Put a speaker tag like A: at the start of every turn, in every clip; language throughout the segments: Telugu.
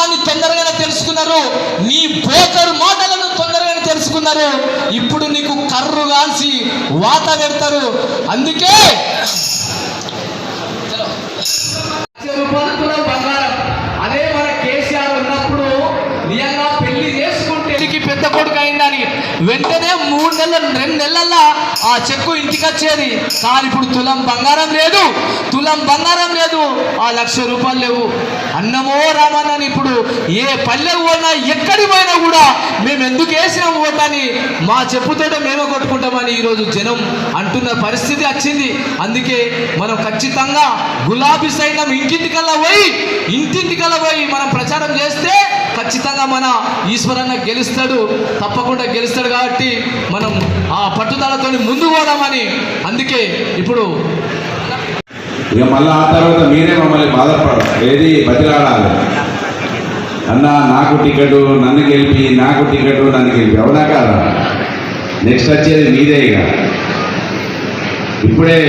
A: జ్ఞానాన్ని తొందరగానే తెలుసుకున్నారు. నీ బోకరు మాటలను తొందరగానే తెలుసుకున్నారు. ఇప్పుడు నీకు కర్రు కాల్చి వాత పెడతారు. అందుకే వెంటనే మూడు నెలలు రెండు నెలల్లో ఆ చెక్కు ఇంటికి వచ్చేది. కానీ ఇప్పుడు తులం బంగారం లేదు. తులం బంగారం లేదు. ఆ లక్ష రూపాయలు లేవు. అన్నమో రామన్నని ఇప్పుడు ఏ పల్లెకు పోయినా ఎక్కడి పోయినా కూడా మేము ఎందుకు వేసినాము ఓటని మా చెప్పుతోటే మేమే కొట్టుకుంటామని ఈరోజు జనం అంటున్న పరిస్థితి వచ్చింది. అందుకే మనం ఖచ్చితంగా గులాబీ సైన్యం ఇంటింటికల్లా పోయి ఇంటింటికల్లా పోయి మనం ప్రచారం చేస్తే ఖచ్చితంగా మన ఈశ్వరన్న గెలుస్తాడు తప్పకుండా గెలుస్తాడు కాబట్టి మనం ఆ పట్టుదలతో ముందు పోదామని అందుకే ఇప్పుడు
B: ఇక మళ్ళీ ఆ తర్వాత మీరే మమ్మల్ని బాధపడరు. ఏది బతిలాడాలి. అన్న నాకు టికెట్ నన్ను గెలిపి నాకు టికెట్ నన్ను గెలిపి. అవునా కాదా? నెక్స్ట్ వచ్చేది మీదే ఇక. ఇప్పుడే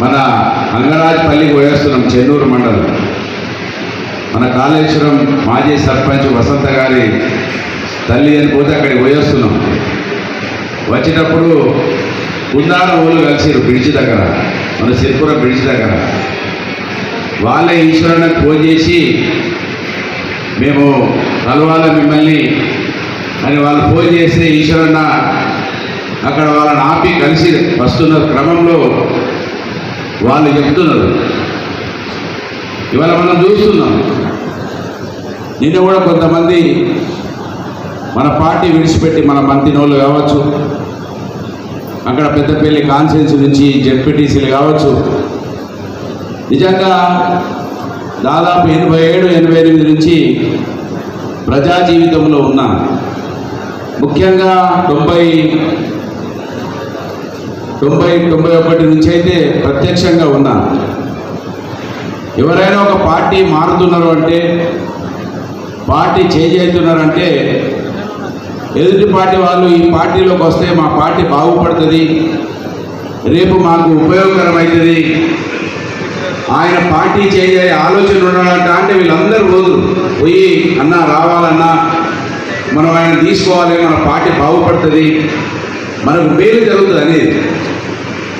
B: మన అంగరాజ్పల్లికి పోయేస్తున్నాం చెన్నూరు మండలం. మన కాళేశ్వరం మాజీ సర్పంచ్ వసంత గారి తల్లి అని పోతే అక్కడికి పోయేస్తున్నాం వచ్చేటప్పుడు కుందాల ఊళ్ళు కలిసిరు బ్రిడ్జ్ దగ్గర మన సిరిపురం బ్రిడ్జ్ దగ్గర. వాళ్ళే ఈశ్వరునికి ఫోన్ చేసి మేము కలవాల మిమ్మల్ని అని వాళ్ళు ఫోన్ చేస్తే ఈశ్వరన్న అక్కడ వాళ్ళని ఆపి కలిసి వస్తున్న క్రమంలో వాళ్ళు చెప్తున్నారు. ఇవాళ మనం చూస్తున్నాం. నిన్న కూడా కొంతమంది మన పార్టీ విడిచిపెట్టి మన మంత్రినోళ్ళు కావచ్చు అక్కడ పెద్దపల్లి కాన్సెన్స్ నుంచి జెడ్పీటీసీలు కావచ్చు. నిజంగా దాదాపు ఎనభై ఏడు ఎనభై ఎనిమిది నుంచి ప్రజా జీవితంలో ఉన్న ముఖ్యంగా తొంభై తొంభై తొంభై ఒకటి నుంచి అయితే ప్రత్యక్షంగా ఉన్నా ఎవరైనా ఒక పార్టీ మారుతున్నారు అంటే పార్టీ చేంజ్ అవుతున్నారంటే ఎదుటి పార్టీ వాళ్ళు ఈ పార్టీలోకి వస్తే మా పార్టీ బాగుపడుతుంది రేపు మాకు ఉపయోగకరమవుతుంది. ఆయన పార్టీ చేంజ్ అయ్యే ఆలోచన ఉన్నాడంట అంటే వీళ్ళందరూ రోజు పోయి అన్నా రావాలన్నా మనం ఆయన తీసుకోవాలి మన పార్టీ బాగుపడుతుంది. మనకు మేలు జరుగుతుంది అనేది.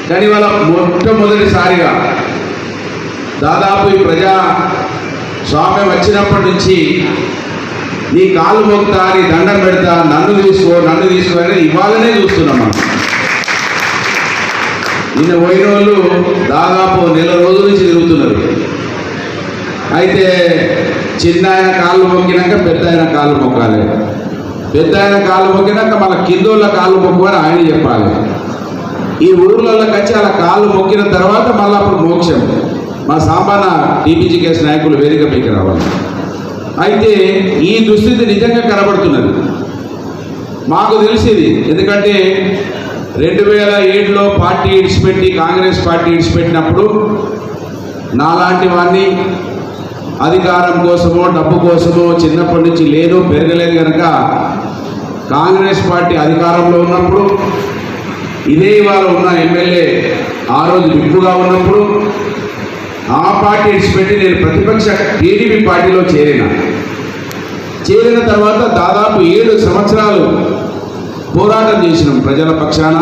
B: కానీ వాళ్ళ మొట్టమొదటిసారిగా దాదాపు ఈ ప్రజా స్వామ్యం వచ్చినప్పటి నుంచి నీ కాలు మొక్తా నీ దండం పెడతా నన్ను తీసుకో నన్ను తీసుకో అని ఇవాళనే చూస్తున్నాం మనం. నిన్న పోయిన వాళ్ళు దాదాపు నెల రోజుల నుంచి తిరుగుతున్నారు. అయితే చిన్న ఆయన కాళ్ళు మొక్కినాక పెద్ద ఆయన కాళ్ళు మొక్కాలి. పెద్ద ఆయన కాళ్ళు మొక్కినాక మన కిందోళ్ళ కాళ్ళు మొక్కుమని ఆయన చెప్పాలి. ఈ ఊర్లలోకి వచ్చి అలా కాళ్ళు మొక్కిన తర్వాత మళ్ళీ అప్పుడు మోక్షం. మా సామాన టీపీజీ కేసు నాయకులు వేదిక పైకి రావాలి. అయితే ఈ దుస్థితి నిజంగా కనబడుతున్నది. మాకు తెలిసేది ఎందుకంటే రెండు వేల ఏడులో పార్టీ ఇడిచిపెట్టి కాంగ్రెస్ పార్టీ ఇడిచిపెట్టినప్పుడు నాలాంటి వాడిని అధికారం కోసమో డబ్బు కోసమో చిన్నప్పటి నుంచి లేదు పెరగలేదు కనుక కాంగ్రెస్ పార్టీ అధికారంలో ఉన్నప్పుడు ఇదే ఇవాళ ఉన్న ఎమ్మెల్యే ఆ రోజు విప్పుగా ఉన్నప్పుడు ఆ పార్టీ విడిచిపెట్టి నేను ప్రతిపక్ష టీడీపీ పార్టీలో చేరిన. చేరిన తర్వాత దాదాపు ఏడు సంవత్సరాలు పోరాటం చేసినాం ప్రజల పక్షాన.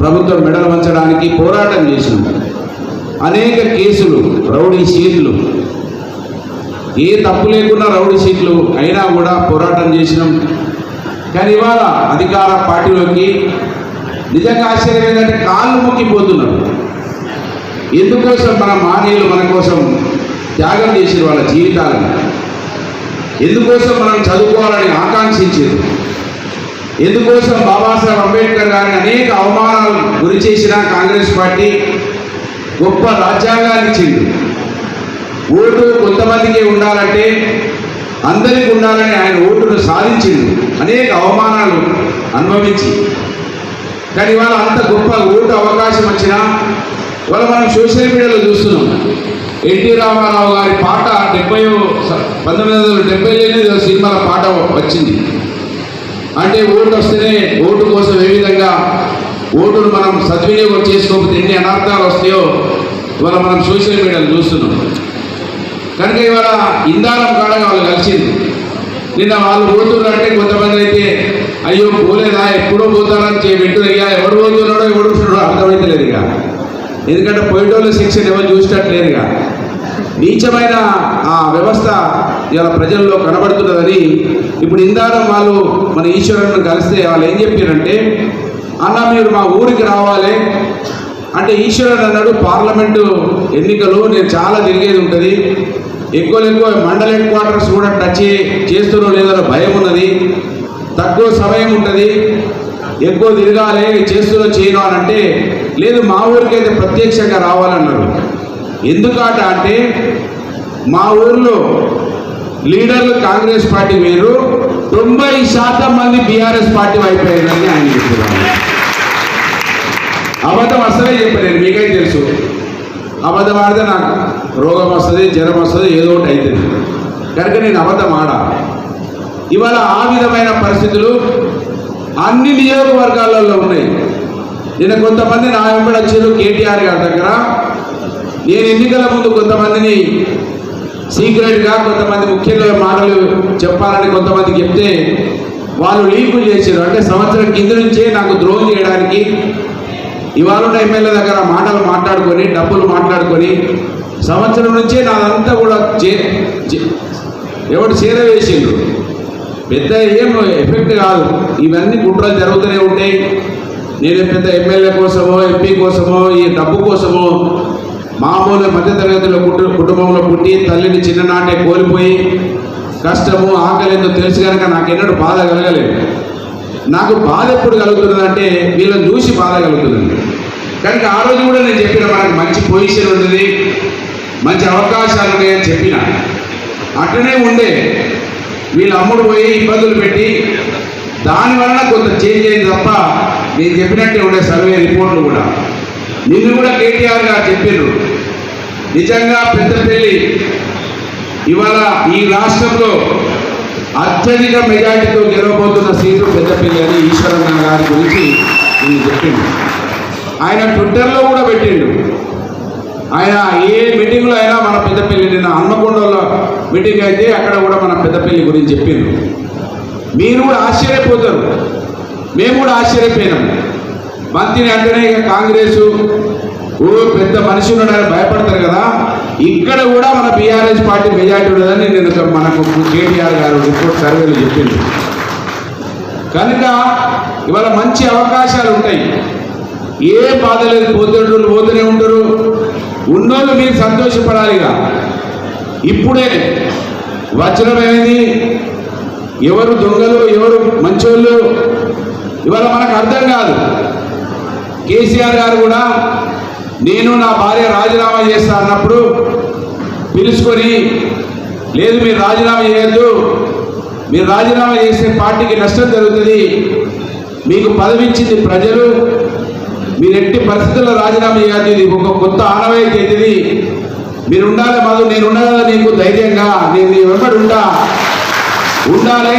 B: ప్రభుత్వం మెడలు వంచడానికి పోరాటం చేసినాం. అనేక కేసులు రౌడీ సీట్లు. ఏ తప్పు లేకున్నా రౌడీ సీట్లు అయినా కూడా పోరాటం చేసినాం. కానీ ఇవాళ అధికార పార్టీలోకి నిజంగా ఆశ్చర్యం ఏంటంటే కాళ్ళు మొక్కిపోతున్నారు. ఎందుకోసం మన మానవులు మన కోసం త్యాగం చేసిన వాళ్ళ జీవితాలను? ఎందుకోసం మనం చదువుకోవాలని ఆకాంక్షించారు ఎందుకోసం బాబాసాహెబ్ అంబేద్కర్ గారిని అనేక అవమానాలు గురి చేసిన కాంగ్రెస్ పార్టీ గొప్ప రాజ్యాంగాన్ని ఇచ్చింది. ఓటు కొంతమందికి ఉండాలంటే అందరికి ఉండాలని ఆయన ఓటును సాధించింది. అనేక అవమానాలు అనుభవించి కానీ ఇవాళ అంత గొప్ప ఓటు అవకాశం వచ్చినా ఇవాళ మనం సోషల్ మీడియాలో చూస్తున్నాం. ఎన్టీ రామారావు గారి పాట డెబ్బై పంతొమ్మిది వందల డెబ్బై ఎనిమిది సినిమాల పాట వచ్చింది. అంటే ఓటు వస్తేనే ఓటు కోసం ఏ విధంగా ఓటును మనం సద్వినియోగం చేసుకోకపోతే ఎన్ని అనర్థాలు వస్తాయో ఇవాళ మనం సోషల్ మీడియాలో చూస్తున్నాం. కనుక ఇవాళ ఇందారం కాడ వాళ్ళు కలిసింది. నిన్న వాళ్ళు పోతున్నారంటే కొంతమంది అయితే అయ్యో పోలేదా? ఎప్పుడో పోతారని చెప్పి వింటూ ఎవడు పోతున్నాడో ఎవడు ఉంటున్నాడో అర్థమైతలేదు ఇక. ఎందుకంటే పోయేటోళ్ళ శిక్షణ ఎవరు చూసినట్లేదుగా నీచమైన ఆ వ్యవస్థ ఇలా ప్రజల్లో కనబడుతున్నదని ఇప్పుడు ఇందారం వాళ్ళు మన ఈశ్వరుని కలిస్తే వాళ్ళు ఏం చెప్పారంటే అన్న మీరు మా ఊరికి రావాలి. అంటే ఈశ్వరుడు అన్నాడు పార్లమెంటు ఎన్నికలు నేను చాలా తిరిగేది ఉంటుంది. ఎక్కువ ఎక్కువ మండల హెడ్ క్వార్టర్స్ కూడా టచ్ చే- లేదో భయం ఉన్నది. తక్కువ సమయం ఉంటుంది. ఎక్కువ తిరగాలి చేస్తున్న చేయను అని అంటే లేదు మా ఊరికైతే ప్రత్యక్షంగా రావాలన్నారు. ఎందుకట అంటే మా ఊర్లో లీడర్లు కాంగ్రెస్ పార్టీ వేరు తొంభై శాతం మంది బీఆర్ఎస్ పార్టీ అయిపోయిందని ఆయన చెప్తున్నారు. అబద్ధం అసలే చెప్పలేను మీకై తెలుసు. అబద్ధం ఆడితే నాకు రోగం వస్తుంది జ్వరం వస్తుంది ఏదో ఒకటి అవుతుంది కనుక నేను అబద్ధం ఆడా? ఇవాళ ఆ విధమైన పరిస్థితులు అన్ని నియోజకవర్గాలలో ఉన్నాయి. నేను కొంతమంది నా వెంబడి వచ్చారు కేటీఆర్ గారి దగ్గర. నేను ఎన్నికల ముందు కొంతమందిని సీక్రెట్గా కొంతమంది ముఖ్యంగా మాటలు చెప్పాలని కొంతమంది చెప్తే వాళ్ళు లీకులు చేశారు. అంటే సంవత్సరం కింద నుంచే నాకు ద్రోహం చేయడానికి ఇవాళ ఉన్న ఎమ్మెల్యే దగ్గర మాటలు మాట్లాడుకొని డబ్బులు మాట్లాడుకొని సంవత్సరం నుంచే నాదంతా కూడా చే చే- ఎవడు చేరవేసిండు. పెద్ద ఏం ఎఫెక్ట్ కాదు. ఇవన్నీ కుట్రలు జరుగుతూనే ఉంటాయి. నేను పెద్ద ఎమ్మెల్యే కోసమో ఎంపీ కోసమో ఈ డబ్బు కోసమో మామూలు మధ్యతరగతిలో కుటు కుటుంబంలో పుట్టి తల్లిని చిన్ననాటే కోల్పోయి కష్టము ఆకలి ఏందో తెలుసు కనుక నాకెన్నడూ బాధ కలగలేదు. నాకు బాధ ఎప్పుడు కలుగుతున్నదంటే వీళ్ళని చూసి బాధ కలుగుతుంది. కనుక ఆ రోజు కూడా నేను చెప్పిన మనకు మంచి పొజిషన్ ఉంటుంది మంచి అవకాశాలు ఉన్నాయని చెప్పిన. అట్లనే ఉండే. వీళ్ళు అమ్ముడు పోయి ఇబ్బందులు పెట్టి దాని వలన కొంత చేంజ్ అయింది తప్ప నేను చెప్పినట్టే ఉండే సర్వే రిపోర్ట్లు కూడా. నిన్ను కూడా కేటీఆర్ గారు చెప్పారు నిజంగా పెద్దపల్లి ఇవాళ ఈ రాష్ట్రంలో అత్యధిక మెజార్టీతో గెలవబోతున్న సీటు పెద్దపల్లి అని ఈశ్వరన్న గారి గురించి నేను చెప్పిండు ఆయన ట్విట్టర్లో కూడా పెట్టిండు. ఆయన ఏ మీటింగ్లో అయినా మన పెద్దపల్లి నిన్న హన్మకొండలో మీటింగ్ అయితే అక్కడ కూడా మన పెద్దపల్లి గురించి చెప్పిండు. మీరు కూడా ఆశ్చర్యపోతారు. మేము కూడా ఆశ్చర్యపోయినాం. మంత్రిని అంటేనే ఇక కాంగ్రెస్ ఓ పెద్ద మనిషి ఉన్నాడని భయపడతారు కదా. ఇక్కడ కూడా మన బీఆర్ఎస్ పార్టీ మెజార్టీ ఉండదని నేను మనకు కేటీఆర్ గారు రిపోర్ట్ సర్వేలు చెప్పింది కనుక ఇవాళ మంచి అవకాశాలు ఉంటాయి. ఏ బాధ లేదు పోతేటోళ్ళు పోతూనే ఉంటారు. ఉన్నోళ్ళు మీరు సంతోషపడాలిగా. ఇప్పుడే వజ్రమైంది ఎవరు దొంగలు ఎవరు మంచోళ్ళు ఇవాళ మనకు అర్థం కాదు. కేసీఆర్ గారు కూడా నేను నా భార్య రాజీనామా చేస్తా అన్నప్పుడు పిలుచుకొని లేదు మీరు రాజీనామా చేయొద్దు మీరు రాజీనామా చేసే పార్టీకి నష్టం జరుగుతుంది మీకు పదవి ఇచ్చింది ప్రజలు మీరు ఎట్టి పరిస్థితుల్లో రాజీనామా చేయాలి ఇది ఒక కొత్త ఆనవాయితీ ఇది మీరు ఉండాలి మాధు నేను ఉండాలి నీకు ధైర్యంగా? నేను నీ వెంబడి ఉంటా? ఉండాలి.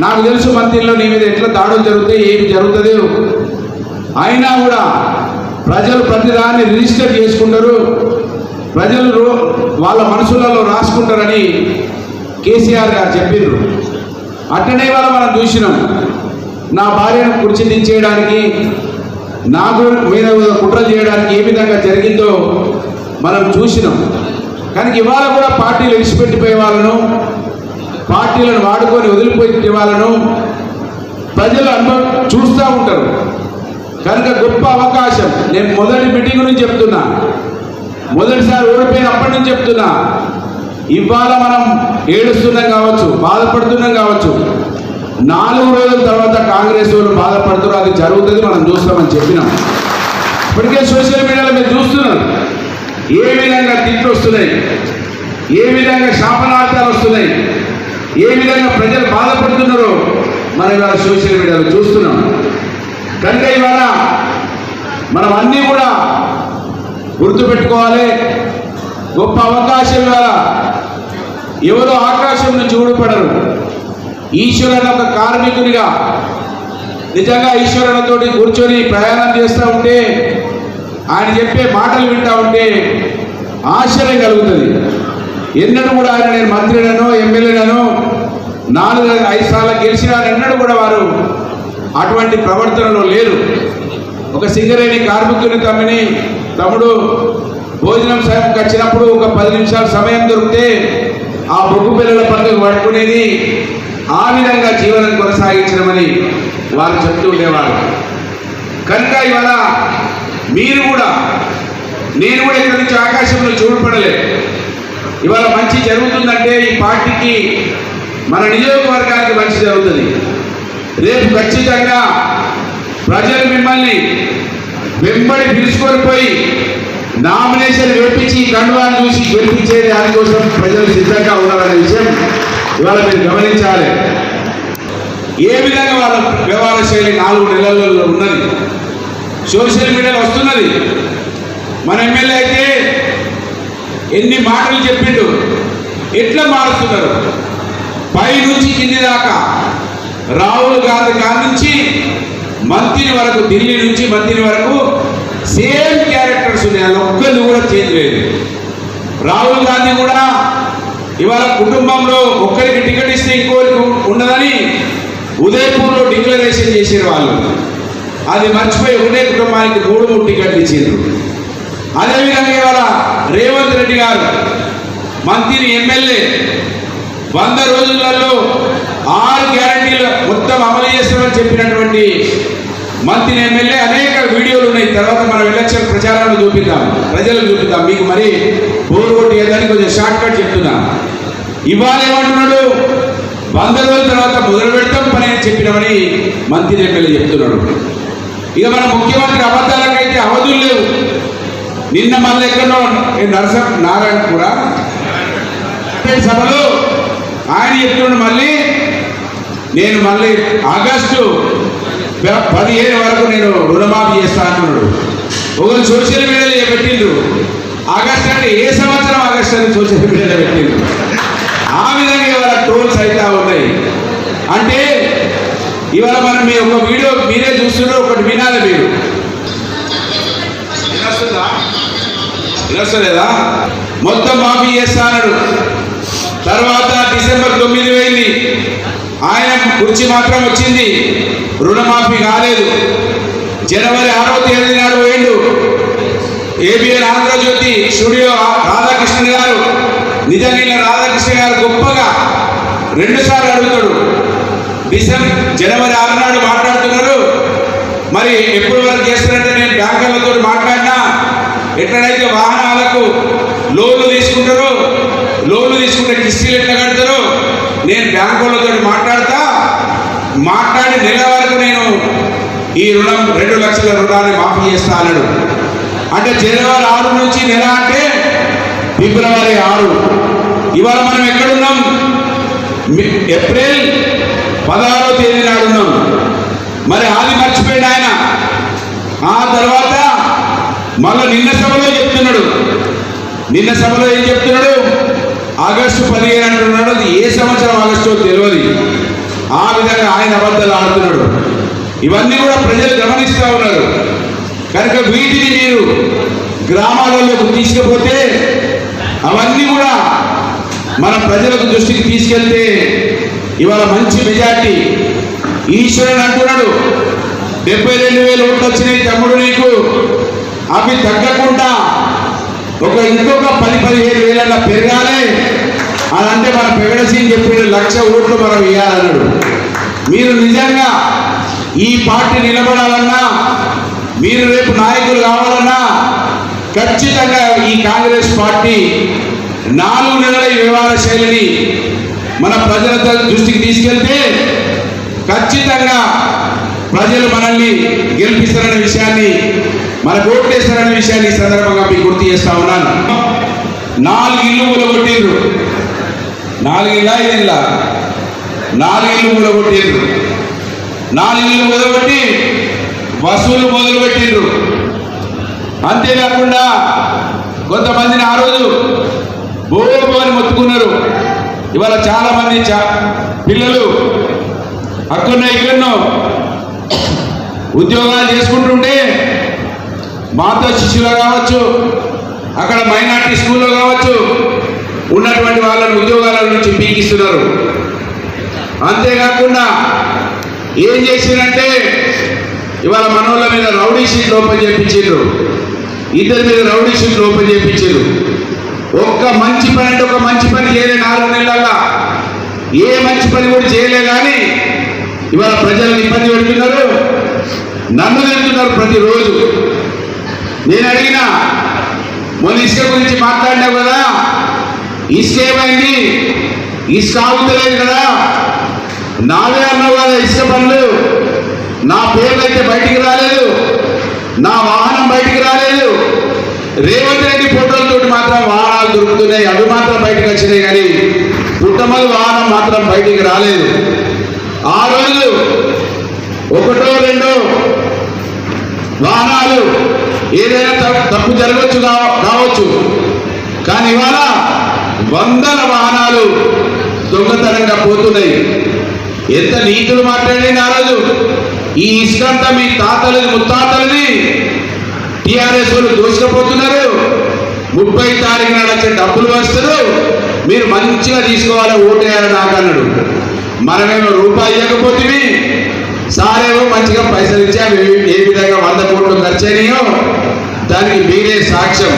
B: నాకు తెలుసు మంత్రిలో నీ మీద ఎట్లా దాడులు జరుగుతాయి ఏమి జరుగుతుంది. అయినా కూడా ప్రజలు ప్రతిదాన్ని రిజిస్టర్ చేసుకుంటారు. ప్రజలు వాళ్ళ మనసులలో రాసుకుంటారని కేసీఆర్ గారు చెప్పిండ్రు. అట్టనే వాళ్ళ మనం చూసినాం. నా భార్యను కుర్చీ దించేయడానికి నాకు మీద కుట్ర చేయడానికి ఏ విధంగా జరిగిందో మనం చూసినాం. కానీ ఇవాళ కూడా పార్టీలు విడిచిపెట్టిపోయే వాళ్ళను పార్టీలను వాడుకొని వదిలిపోయి వాళ్ళను ప్రజలు అనుభవం చూస్తూ ఉంటారు. కనుక గొప్ప అవకాశం. నేను మొదటి మీటింగ్ నుంచి చెప్తున్నా. మొదటిసారి ఓడిపోయినప్పటి నుంచి చెప్తున్నా. ఇవాళ మనం ఏడుస్తున్నాం కావచ్చు బాధపడుతున్నాం కావచ్చు. నాలుగు రోజుల తర్వాత కాంగ్రెస్ వాళ్ళు బాధపడుతున్నారు. అది జరుగుతుంది మనం చూస్తామని చెప్పినాం. ఇప్పటికే సోషల్ మీడియాలో మీరు చూస్తున్నారు. ఏ విధంగా తిట్లు వస్తున్నాయి? ఏ విధంగా శాపనార్థాలు వస్తున్నాయి? ఏ విధంగా ప్రజలు బాధపడుతున్నారో మనం ఇవాళ సోషల్ మీడియాలో చూస్తున్నాం. కనుక ఇవాళ మనం అన్నీ కూడా గుర్తుపెట్టుకోవాలి. గొప్ప అవకాశం ఇవాళ ఎవరో ఆకాశం నుంచి ఊడిపడరు. ఈశ్వరుని ఒక కార్మికునిగా నిజంగా ఈశ్వరునితోటి కూర్చొని ప్రయాణం చేస్తూ ఉంటే ఆయన చెప్పే మాటలు వింటూ ఉంటే ఆశ్చర్యం కలుగుతుంది. ఎన్నడూ కూడా ఆయన నేను మంత్రినో ఎమ్మెల్యేలను నాలుగు ఐదు సార్లు గెలిచినా ఎన్నడూ కూడా వారు అటువంటి ప్రవర్తనలో లేరు. ఒక సింగరేణి కార్మికుని తమ్మిని తమ్ముడు భోజనం సమయంకి వచ్చినప్పుడు ఒక పది నిమిషాల సమయం దొరికితే ఆ బొగ్గు పిల్లల పక్కకు పడుకునేది ఆ విధంగా జీవనం కొనసాగించడమని వారు చెప్తూ ఉండేవారు. కనుక ఇవాళ మీరు కూడా నేను కూడా ఇక్కడి నుంచి ఆకాశంలో చూడపడలేదు. ఇవాళ మంచి జరుగుతుందంటే ఈ పార్టీకి మన నియోజకవర్గానికి మంచి జరుగుతుంది. రేపు ఖచ్చితంగా ప్రజలు మిమ్మల్ని వెంబడి పిలుచుకొని పోయి నామినేషన్ వేపించి కండువాన్ని చూసి గెలిపించే దానికోసం ప్రజలు సిద్ధంగా ఉన్నారనే విషయం ఇవాళ మీరు గమనించాలి. ఏ విధంగా వాళ్ళ వ్యవహార శైలి నాలుగు నెలలలో ఉన్నది? సోషల్ మీడియాలో వస్తున్నది? మన ఎమ్మెల్యే అయితే ఎన్ని మాటలు చెప్పిండు? ఎట్లా మారుతున్నారు పై నుంచి కింది దాకా. రాహుల్ గాంధీ కాడి నుంచి మంత్రి వరకు ఢిల్లీ నుంచి మంత్రి వరకు సేమ్ క్యారెక్టర్స్ ఉన్నాయి. అలా ఒక్కరిది కూడా చేంజ్ లేదు. రాహుల్ గాంధీ కూడా ఇవాళ కుటుంబంలో ఒక్కరికి టికెట్ ఇస్తే ఇంకోరికి ఉండదని ఉదయపూర్లో డిక్లరేషన్ చేసారు వాళ్ళు. అది మర్చిపోయి ఉండే కుటుంబానికి మూడు మూడు టికెట్లు ఇచ్చిండ్రు. అదేవిధంగా ఇవాళ రేవంత్ రెడ్డి గారు మంత్రి ఎమ్మెల్యే వంద రోజులలో ఆరు గ్యారంటీలు మొత్తం అమలు చేస్తామని చెప్పినటువంటి మంత్రి ఎమ్మెల్యే అనేక వీడియోలు ఉన్నాయి. తర్వాత మనం ఎలక్షన్ ప్రచారాన్ని చూపిద్దాం. ప్రజలకు చూపిద్దాం. మీకు మరి బోర్ ఏదని కొంచెం షార్ట్ కట్ చెప్తున్నా. ఇవాళ ఏమంటున్నాడు? వంద రోజుల తర్వాత మొదలు పెడతాం పని అని చెప్పినామని మంత్రి ఎమ్మెల్యే చెప్తున్నాడు. ఇక మన ముఖ్యమంత్రి అబద్ధాలకైతే అవధులు లేవు. నిన్న మళ్ళీ ఎక్కడో నరస నరసం నారాయణపుర? సభలో ఆయన చెప్తున్నాడు మళ్ళీ నేను మళ్ళీ ఆగస్టు పదిహేను వరకు నేను రుణమాఫీ చేస్తా అంటున్నాడు ఒకరు సోషల్ మీడియాలో పెట్టిండు ఆగస్ట్ అంటే ఏ సంవత్సరం ఆగస్ట్ అని సోషల్ మీడియాలో పెట్టిండు ఆ విధంగా ఇవాళ ట్రోల్స్ అయితే ఉన్నాయి. అంటే ఇవాళ మనం మీ ఒక వీడియో మీరే చూస్తున్నారు ఒకటి వినాలి మీరు. వినస్తుందా? వినసలేదా మొత్తం మాఫీ చేస్తా అన్నాడు తర్వాత డిసెంబర్ తొమ్మిది పోయింది. ఆయన కుర్చీ మాత్రం వచ్చింది. రుణమాఫీ కాలేదు. జనవరి ఆరో తేదీ నాడు పోయిండు. ఏబిఎన్ ఆంధ్రజ్యోతి స్టూడియో రాధాకృష్ణ గారు నిజంగా రాధాకృష్ణ గారు గొప్పగా రెండుసార్లు అడుగుతాడు. డిసెంబర్ జనవరి ఆరు నాడు మాట్లాడుతున్నారు. మరి ఎప్పుడు వరకు చేస్తున్నట్టు నేను బ్యాంకర్లతో మాట్లాడు ఎక్కడైతే వాహనాలకు లోన్లు తీసుకుంటారో లోన్లు తీసుకుంటే కిస్తీలు ఎట్లా కడతారో నేను బ్యాంకులతో మాట్లాడతా. మాట్లాడి నెల వరకు నేను ఈ రుణం రెండు లక్షల రుణాన్ని మాఫీ చేస్తా అన్నాడు. అంటే జనవరి ఆరు నుంచి నెల అంటే ఫిబ్రవరి ఆరు. ఇవాళ మనం ఎక్కడున్నాం? ఏప్రిల్ పదహారో తేదీ నాడున్నాం మరి ఆది మర్చిపోయింది ఆయన. ఆ తర్వాత మళ్ళా నిన్న సభలో చెప్తున్నాడు. నిన్న సభలో ఏం చెప్తున్నాడు? ఆగస్టు పదిహేను అంటున్నాడు. అది ఏ సంవత్సరం ఆగస్టు తెలియదు ఆ విధంగా ఆయన అబద్ధాలు ఆడుతున్నాడు. ఇవన్నీ కూడా ప్రజలు గమనిస్తూ ఉన్నారు. కనుక వీటిని మీరు గ్రామాలలోకి తీసుకుపోతే అవన్నీ కూడా మన ప్రజలకు దృష్టికి తీసుకెళ్తే ఇవాళ మంచి మెజార్టీ. ఈశ్వరుడు అంటున్నాడు డెబ్బై రెండు వేలు ఓట్లు వచ్చినాయి తమ్ముడు నీకు. అవి తగ్గకుండా ఒక ఇంకొక పది పదిహేను వేలన్నా పెరగాలి. అదంటే మన పెగడసీని చెప్పిన లక్ష ఓట్లు మనం ఇవ్వాలన్నాడు మీరు నిజంగా ఈ పార్టీ నిలబడాలన్నా మీరు రేపు నాయకులు కావాలన్నా ఖచ్చితంగా ఈ కాంగ్రెస్ పార్టీ నాలుగు నెలల వ్యవహార శైలిని మన ప్రజల దృష్టికి తీసుకెళ్తే ఖచ్చితంగా ప్రజలు మనల్ని గెలిపిస్తారనే విషయాన్ని మనకు ఓట్లేస్తారనే విషయాన్ని ఈ సందర్భంగా మీకు గుర్తు చేస్తా ఉన్నాను. నాలుగు ఇల్లు మూలగొట్టిండ్రు నాలుగు ఇళ్ళ ఐదు ఇళ్ళ? నాలుగు ఇల్లు మూలగొట్టిండ్రు నాలుగు ఇల్లు మొదలుపెట్టి వసూలు మొదలుపెట్టిండ్రు అంతేకాకుండా కొంతమందిని ఆ రోజు బోబో అని మొత్తుకున్నారు. ఇవాళ చాలామంది చా పిల్లలు అక్కడో ఇక్కడో ఉద్యోగాలు చేసుకుంటుంటే మాతో శిష్యులు కావచ్చు అక్కడ మైనార్టీ స్కూల్లో కావచ్చు ఉన్నటువంటి వాళ్ళని ఉద్యోగాల నుంచి పీకిస్తున్నారు. అంతేకాకుండా ఏం చేసిందంటే ఇవాళ మనోళ్ళ మీద రౌడీ షీట్లు ఓపెన్ చేయించారు ఇద్దరి మీద రౌడీ షీట్లు ఓపెన్ చేయించారు ఒక్క మంచి పని అంటే ఒక మంచి పని చేయలే నాలుగు నెలల్లో ఏ మంచి పని కూడా చేయలే కానీ ఇవాళ ప్రజలను ఇబ్బంది పెడుతున్నారు. నన్ను తిడుతున్నారు ప్రతిరోజు. నేను అడిగిన మొన్న ఇసుక గురించి మాట్లాడినావు కదా? ఇసుక ఏమైంది? ఇసుక ఆగుతలేదు కదా? నావే అన్నావు కదా ఇసుక పనులు నా పేర్లు అయితే బయటికి రాలేదు. నా వాహనం బయటికి రాలేదు. రేవంత్ రెడ్డి ఫోటోలతో మాత్రం వాహనాలు దొరుకుతున్నాయి. అవి మాత్రం బయటకు వచ్చినాయి కానీ పుట్టమలు వాహనం మాత్రం బయటికి రాలేదు. ఆ రోజు ఒకటో రెండో వాహనాలు ఏదైనా తప్పు- తప్పు జరగచ్చు కావచ్చు. కానీ ఇవాళ వందల వాహనాలు దొంగతనంగా పోతున్నాయి. ఎంత నీతులు మాట్లాడండి ఆ రోజు. ఈ ఇసుకంతా మీ తాతలని ముత్తాతలని టిఆర్ఎస్ వాళ్ళు దోసుకపోతున్నారు ముప్పై తారీఖు నాడు వచ్చే డబ్బులు వస్తారు మీరు మంచిగా తీసుకోవాలి ఓటేయాలని నాకు అన్నాడు. మనమేమో రూపాయి ఇవ్వకపోతే సారేమో మంచిగా పైసలు ఇచ్చి అవి ఏ విధంగా వంద కోట్లు ఖర్చయినాయో దానికి మీరే సాక్ష్యం.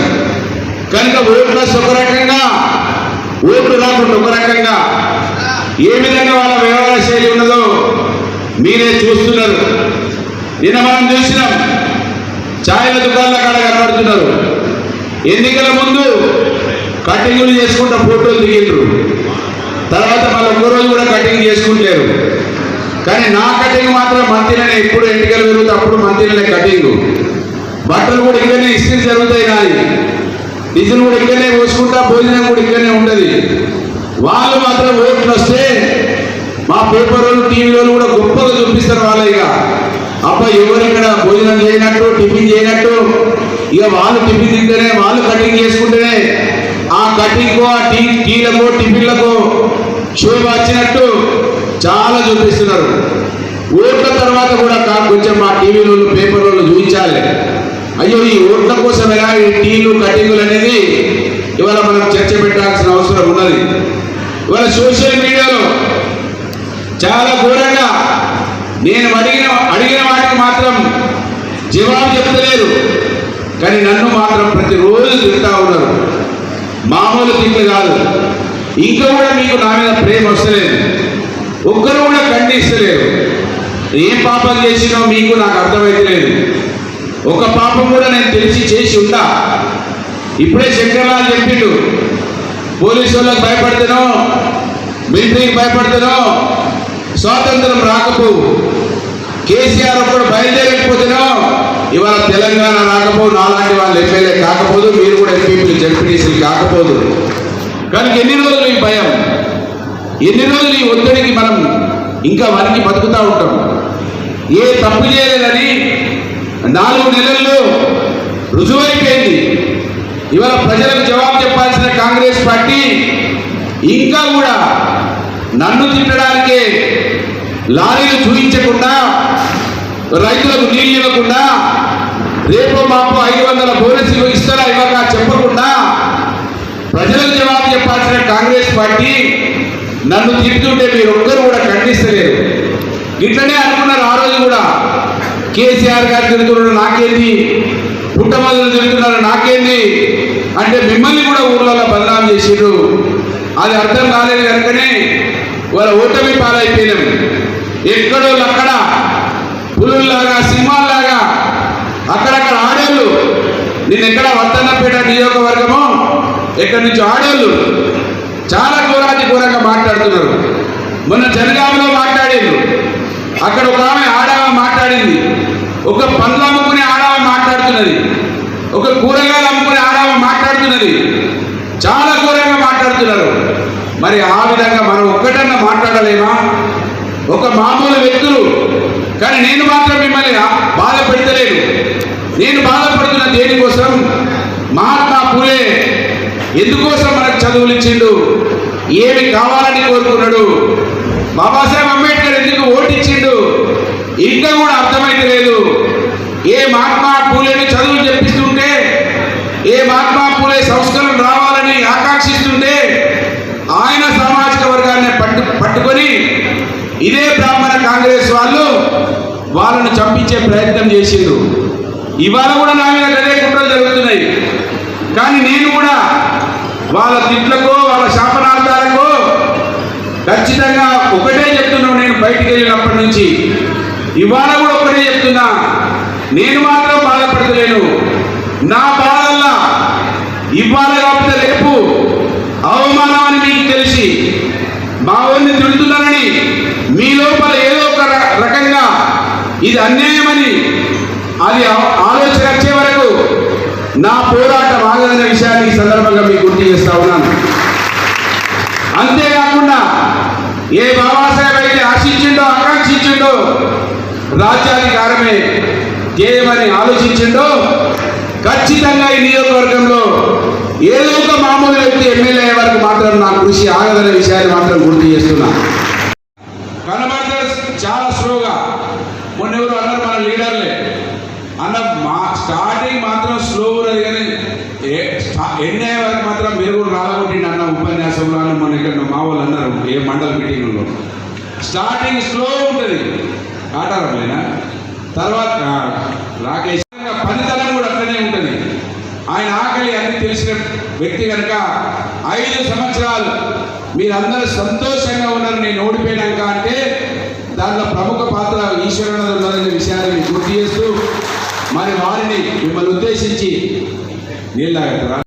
B: కనుక ఓట్ల ఒక రకంగా ఓట్లు రాకుండా ఒక రకంగా ఏ విధంగా వాళ్ళ వ్యవహార శైలి ఉన్నదో మీరే చూస్తున్నారు. నిన్న మనం చూసినాం ఛాయల దుకాణాల కాడ కనబడుతున్నారు. ఎన్నికల ముందు కటింగులు చేసుకుంటా ఫోటోలు దిగిండ్రు. తర్వాత మళ్ళీ ఒక్క రోజు కూడా కటింగ్ చేసుకుంటారు కానీ నా కటింగ్ మాత్రం మంత్రిలోనే ఎప్పుడు ఎన్నికలు పెరుగుతాయి అప్పుడు మంత్రిలోనే కటింగ్. బట్టలు కూడా ఇక్కడనే ఇస్త్రీ జరుగుతాయి కానీ డీజిల్ కూడా ఇక్కడనే పోసుకుంటా భోజనం కూడా ఇక్కడనే ఉండదు. వాళ్ళు మాత్రం ఓట్లు వస్తే మా పేపర్లు టీవీలో కూడా గొప్పగా చూపిస్తారు వాళ్ళ ఇక అబ్బా ఎవరు ఇక్కడ భోజనం చేయనట్టు టిఫిన్ చేయనట్టు? ఇక వాళ్ళు టిఫిన్ తింటేనే వాళ్ళు కటింగ్ చేసుకుంటేనే ఆ కటింగ్ ఆ టీ టీలకో టిఫిన్లకో శోభ వచ్చినట్టు చాలా చూపిస్తున్నారు. ఓట్ల తర్వాత కూడా కా కొంచెం మా టీవీలో పేపర్లలో చూపించాలి. అయ్యో ఈ ఓట్ల కోసమేనా ఈ టీలు కటింగులు అనేది ఇవాళ మనం చర్చ పెట్టాల్సిన అవసరం ఉన్నది. ఇవాళ సోషల్ మీడియాలో చాలా ఘోరంగా నేను అడిగిన అడిగిన వాటికి మాత్రం జవాబు చెప్తలేరు కానీ నన్ను మాత్రం ప్రతిరోజు తింటా ఉన్నారు. మామూలు తిట్లు కాదు. ఇంకా కూడా మీకు నా మీద ప్రేమ వస్తలేదు. ఒక్కరు కూడా ఖండిస్తలేరు. ఏం పాపం చేసినో మీకు నాకు అర్థమైతలేదు. ఒక పాపం కూడా నేను తెలిసి చేసి ఉంటా ఇప్పుడే శంకర్లాల్ చెప్పిండు పోలీసు వాళ్ళకి భయపడుతున్నాం మిలిటరీకి భయపడుతున్నాం స్వాతంత్రం రాకపోవు కేసీఆర్ ఒక్కడు బయలుదేరకపోతేనో ఇవాళ తెలంగాణ రాకపోవు నాలాంటి వాళ్ళు ఎమ్మెల్యే కాకపోదు మీరు కూడా ఎంపీపీలు జడ్పీటీసీలు కాకపోదు. కానీ ఎన్ని రోజులు ఈ భయం? ఎన్ని రోజులు ఈ ఒత్తిడికి మనం ఇంకా వారికి బతుకుతూ ఉంటాం? ఏ తప్పు చేయలేదని నాలుగు నెలల్లో రుజువైపోయింది. ఇవాళ ప్రజలకు జవాబు చెప్పాల్సిన కాంగ్రెస్ పార్టీ ఇంకా కూడా నన్ను తిట్టడానికే లారీలు చూపించకుండా రైతులకు నీళ్ళు ఇవ్వకుండా రేపు మాపు ఐదు వందల బోనస్ ఇస్తారా ఇవ్వక చెప్పకుండా ప్రజలకు జవాబు చెప్పాల్సిన కాంగ్రెస్ పార్టీ నన్ను తిడుతుంటే మీరు ఒక్కరు కూడా ఖండిస్తలేరు. ఇట్లనే అనుకున్నారు ఆ రోజు కూడా. కేసీఆర్ గారు తిడుతున్నారు నాకేంది? పుట్టమల్లు తిడుతున్నారు నాకేంది? అంటే మిమ్మల్ని కూడా ఊళ్ళలో బదనాం చేసిండ్రు. అది అర్థం కాలేదు కనుకనే వాళ్ళ ఓటమి పాలైపోయినాం. ఎక్కడో అక్కడ పులుల్లాగా సింహాల్లాగా అక్కడక్కడ ఆడేళ్ళు. నిన్న ఎక్కడ వర్తన్నపేట నియోజకవర్గమో ఎక్కడి నుంచి ఆడేళ్ళు. చాలా ఘోరాతి ఘోరంగా మాట్లాడుతున్నారు. మొన్న జనగామలో మాట్లాడారు అక్కడ ఒక ఆమె ఆడామె మాట్లాడింది. ఒక పండ్లు అమ్ముకునే ఆడామె మాట్లాడుతున్నది. ఒక కూరగాయలు అమ్ముకునే ఆడామె మాట్లాడుతున్నది. చాలా ఘోరంగా మాట్లాడుతున్నారు. మరి ఆ విధంగా మనం ఒక్కటన్నా మాట్లాడలేమా? ఒక మామూలు వ్యక్తులు. కానీ నేను మాత్రం మిమ్మల్ని బాధ పెడతలేను. నేను బాధపడుతున్న దేనికోసం? మహాత్మా ఎందుకోసం మనకు చదువులు ఇచ్చిండు? ఏమి కావాలని కోరుకున్నాడు? బాబాసాహెబ్ అంబేద్కర్ ఎందుకు ఓటిచ్చిండు ఇంకా కూడా అర్థమైతే లేదు. ఏ మహాత్మా పూలేని చదువులు చెప్పిస్తుంటే ఏ మహాత్మా పూలే సంస్కరణ రావాలని ఆకాంక్షిస్తుంటే ఆయన సామాజిక వర్గాన్ని పట్టు పట్టుకొని ఇదే బ్రాహ్మణ కాంగ్రెస్ వాళ్ళు వాళ్ళను చంపించే ప్రయత్నం చేసిండ్రు. ఇవాళ కూడా నా మీద అదే కుట్రలు జరుగుతున్నాయి. కానీ నేను కూడా వాళ్ళ తిట్లకో వాళ్ళ శాపనార్థాలకో ఖచ్చితంగా ఒకటే చెప్తున్నాను నేను బయటికి వెళ్ళినప్పటి నుంచి. ఇవాళ కూడా ఒకటే చెప్తున్నా. నేను మాత్రం బాధపడతలేను. నా బాధల్లా ఇవాళ కాకపోతే రేపు అవమానం అని మీకు తెలిసి మా ఊరిని తిడుతున్నారని మీ లోపల ఏదో ఒక రకంగా ఇది అన్యాయమని అది ఆలోచన వచ్చే వరకు నా పోరాటం ఆగదన్న విషయాన్ని ఈ సందర్భంగా మీకు గుర్తు చేస్తా ఉన్నాను. అంతేకాకుండా ఏ బాబాసాహెబ్ అయితే ఆశించిండో ఆకాంక్షించిండో రాజ్యాధికారమే చేయమని ఆలోచించిండో ఖచ్చితంగా ఈ నియోజకవర్గంలో ఏదో ఒక మామూలు వ్యక్తి ఎమ్మెల్యే వరకు మాత్రం నా కృషి ఆగదనే విషయాన్ని మాత్రం గుర్తు చేస్తున్నా. కనబడతారు చాలా స్లోగా. మొన్న ఎవరు అన్నారు మన లీడర్లే. అన్న మా స్టార్టింగ్ మాత్రం స్లో ఉన్నది కానీ ఏ స్టా- వరకు మాత్రం మీరు కూడా రాలగొట్టిండి అన్న ఉపన్యాసంలో అని మన ఇక్కడ మా వాళ్ళు అన్నారు ఏ మండల మీటింగ్లో స్టార్టింగ్ స్లో ఉంటుంది. ఆటారంలేనా తర్వాత రాకేష్ పనితనం కూడా అట్లనే ఉంటుంది. ఆయన ఆకలి అన్ని తెలిసిన వ్యక్తి కనుక ఐదు సంవత్సరాలు మీరందరూ సంతోషంగా ఉన్నారు నేను ఓడిపోయినాక అంటే దాంట్లో ప్రముఖ పాత్ర ఈశ్వరుడు ఉన్నదనే విషయాన్ని గుర్తు చేస్తూ మరి వారిని మిమ్మల్ని ఉద్దేశించి నీళ్ళు తాగుతారా